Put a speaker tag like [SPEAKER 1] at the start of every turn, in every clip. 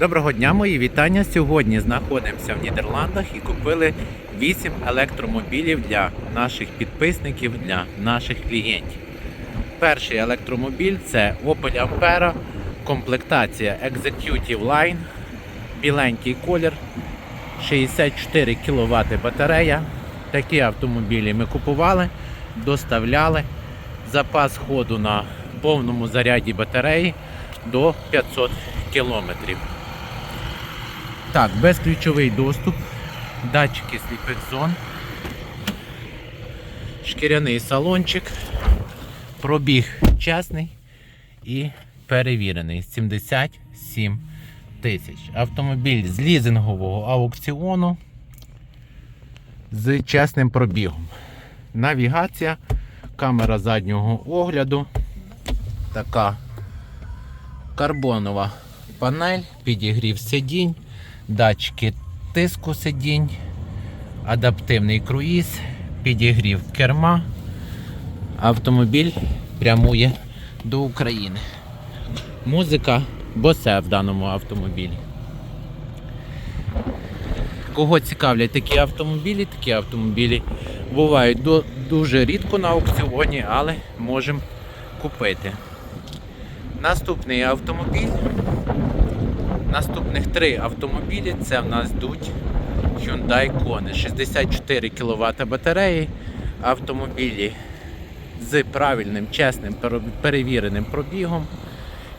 [SPEAKER 1] Доброго дня, мої вітання. Сьогодні знаходимося в Нідерландах і купили 8 електромобілів для наших підписників, для наших клієнтів. Перший електромобіль це Opel Ampera, комплектація Executive Line, біленький колір, 64 кВт батарея. Такі автомобілі ми купували, доставляли. Запас ходу на повному заряді батареї до 500 км. Так, безключовий доступ, датчики сліпих зон, шкіряний салончик, пробіг чесний і перевірений 77 тисяч. Автомобіль з лізингового аукціону з чесним пробігом. Навігація, камера заднього огляду, така карбонова панель, підігрів сидінь, датчики тиску сидінь, адаптивний круїз, підігрів керма. Автомобіль прямує до України. Музика босе в даному автомобілі. Кого цікавлять такі автомобілі, такі автомобілі бувають дуже рідко на аукціоні, але можемо купити. Наступний автомобіль. Наступних три автомобілі це в нас йдуть Hyundai Kona. 64 кВт батареї. Автомобілі з правильним, чесним, перевіреним пробігом.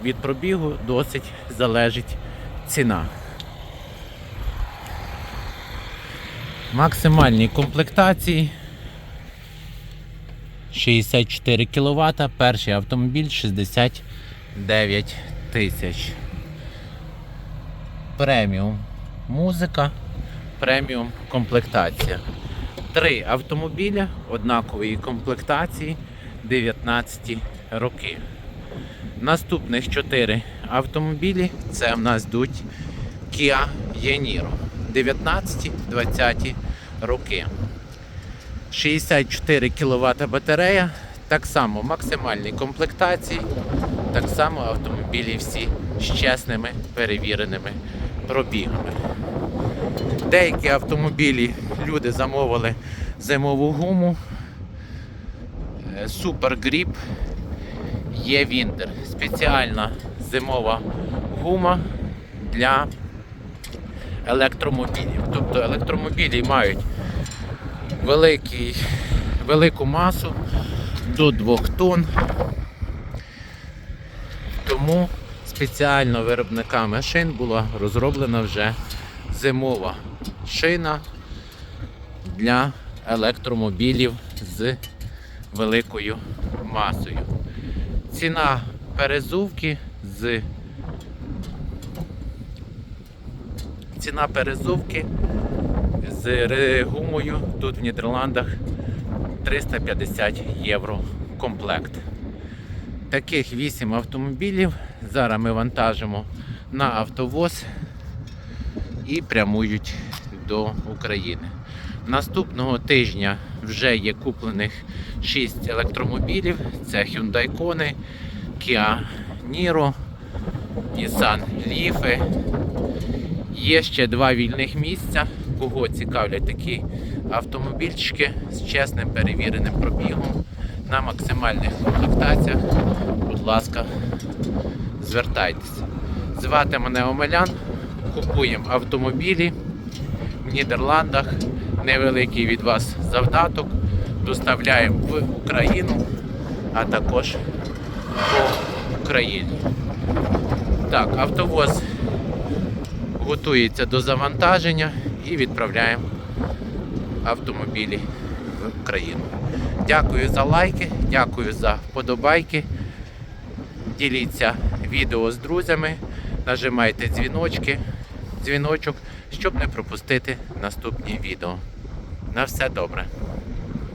[SPEAKER 1] Від пробігу досить залежить ціна. Максимальні комплектації 64 кВт, перший автомобіль 69 тисяч. Преміум музика, преміум комплектація. Три автомобіля однакової комплектації 19 роки. Наступних 4 автомобілі це в нас йдуть Kia Yeniro 19-20 роки. 64 кВт батарея, так само максимальні комплектації, так само автомобілі всі з чесними перевіреними пробігами. Деякі автомобілі люди замовили зимову гуму, е, Grip, є Вінтер. Спеціальна зимова гума для електромобілів. Тобто електромобілі мають великий, велику масу до 2 тонн. Тому спеціально виробниками шин була розроблена вже зимова шина для електромобілів з великою масою. Ціна перезувки з ціна перезувки з гумою тут в Нідерландах 350 євро комплект. Таких 8 автомобілів зараз ми вантажимо на автовоз і прямують до України. Наступного тижня вже є куплених 6 електромобілів. Це Hyundai Kona, Kia Niro, Nissan Leaf. Є ще два вільних місця. Кого цікавлять такі автомобільчики з чесним перевіреним пробігом на максимальних комплектаціях. Будь ласка, звертайтеся. Звати мене Омелян. Купуємо автомобілі в Нідерландах. Невеликий від вас завдаток. Доставляємо в Україну, а також по Україні. Так, автовоз готується до завантаження і відправляємо автомобілі в. Дякую за лайки, дякую за вподобайки. Діліться відео з друзями, нажимайте дзвіночки, дзвіночок, щоб не пропустити наступні відео. На все добре.